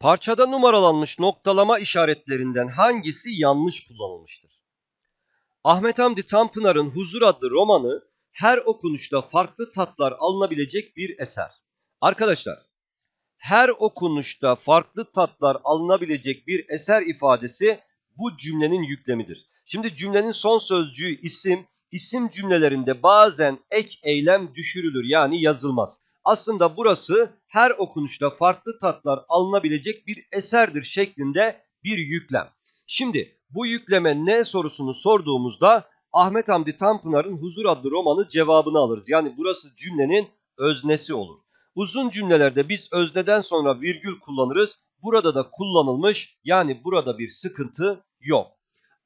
Parçada numaralanmış noktalama işaretlerinden hangisi yanlış kullanılmıştır? Ahmet Hamdi Tanpınar'ın Huzur adlı romanı her okunuşta farklı tatlar alınabilecek bir eser. Arkadaşlar, her okunuşta farklı tatlar alınabilecek bir eser ifadesi bu cümlenin yüklemidir. Şimdi cümlenin son sözcüğü isim, isim cümlelerinde bazen ek eylem düşürülür yani yazılmaz. Aslında burası her okunuşta farklı tatlar alınabilecek bir eserdir şeklinde bir yüklem. Şimdi bu yükleme ne sorusunu sorduğumuzda Ahmet Hamdi Tanpınar'ın Huzur adlı romanı cevabını alırız. Yani burası cümlenin öznesi olur. Uzun cümlelerde biz özneden sonra virgül kullanırız. Burada da kullanılmış yani burada bir sıkıntı yok.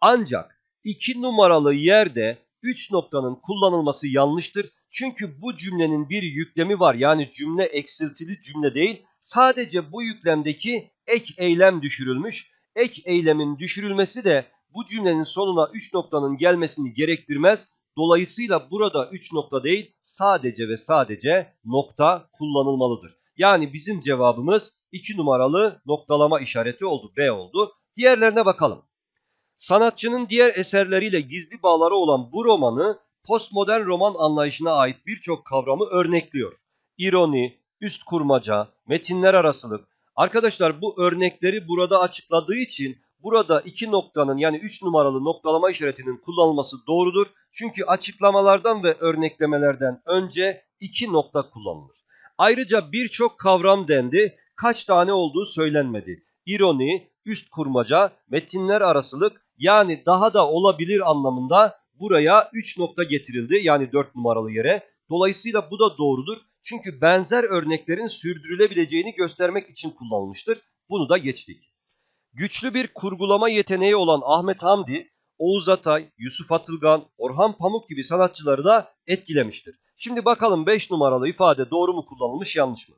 Ancak 2 numaralı yerde 3 noktanın kullanılması yanlıştır. Çünkü bu cümlenin bir yüklemi var. Yani cümle eksiltili cümle değil. Sadece bu yüklemdeki ek eylem düşürülmüş. Ek eylemin düşürülmesi de bu cümlenin sonuna 3 noktanın gelmesini gerektirmez. Dolayısıyla burada 3 nokta değil sadece ve sadece nokta kullanılmalıdır. Yani bizim cevabımız 2 numaralı noktalama işareti oldu. B oldu. Diğerlerine bakalım. Sanatçının diğer eserleriyle gizli bağları olan bu romanı postmodern roman anlayışına ait birçok kavramı örnekliyor. İroni, üst kurmaca, metinler arasılık. Arkadaşlar bu örnekleri burada açıkladığı için burada iki noktanın yani 3 numaralı noktalama işaretinin kullanılması doğrudur. Çünkü açıklamalardan ve örneklemelerden önce iki nokta kullanılır. Ayrıca birçok kavram dendi. Kaç tane olduğu söylenmedi. İroni, üst kurmaca, metinler arasılık yani daha da olabilir anlamında buraya 3 nokta getirildi. Yani 4 numaralı yere. Dolayısıyla bu da doğrudur. Çünkü benzer örneklerin sürdürülebileceğini göstermek için kullanılmıştır. Bunu da geçtik. Güçlü bir kurgulama yeteneği olan Ahmet Hamdi, Oğuz Atay, Yusuf Atılgan, Orhan Pamuk gibi sanatçıları da etkilemiştir. Şimdi bakalım 5 numaralı ifade doğru mu kullanılmış yanlış mı?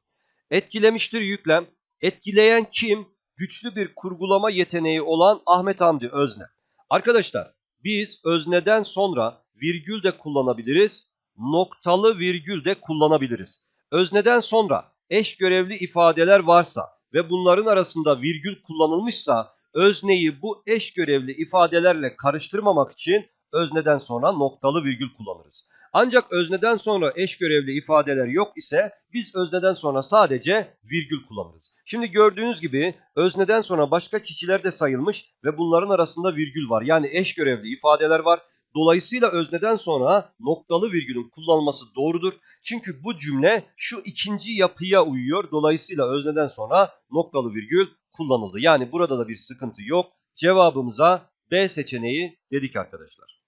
Etkilemiştir yüklem. Etkileyen kim? Güçlü bir kurgulama yeteneği olan Ahmet Hamdi Özne. Arkadaşlar biz özneden sonra virgül de kullanabiliriz, noktalı virgül de kullanabiliriz. Özneden sonra eş görevli ifadeler varsa ve bunların arasında virgül kullanılmışsa özneyi bu eş görevli ifadelerle karıştırmamak için özneden sonra noktalı virgül kullanırız. Ancak özneden sonra eş görevli ifadeler yok ise biz özneden sonra sadece virgül kullanırız. Şimdi gördüğünüz gibi özneden sonra başka kişiler de sayılmış ve bunların arasında virgül var. Yani eş görevli ifadeler var. Dolayısıyla özneden sonra noktalı virgülün kullanılması doğrudur. Çünkü bu cümle şu ikinci yapıya uyuyor. Dolayısıyla özneden sonra noktalı virgül kullanıldı. Yani burada da bir sıkıntı yok. Cevabımıza B seçeneği dedik arkadaşlar.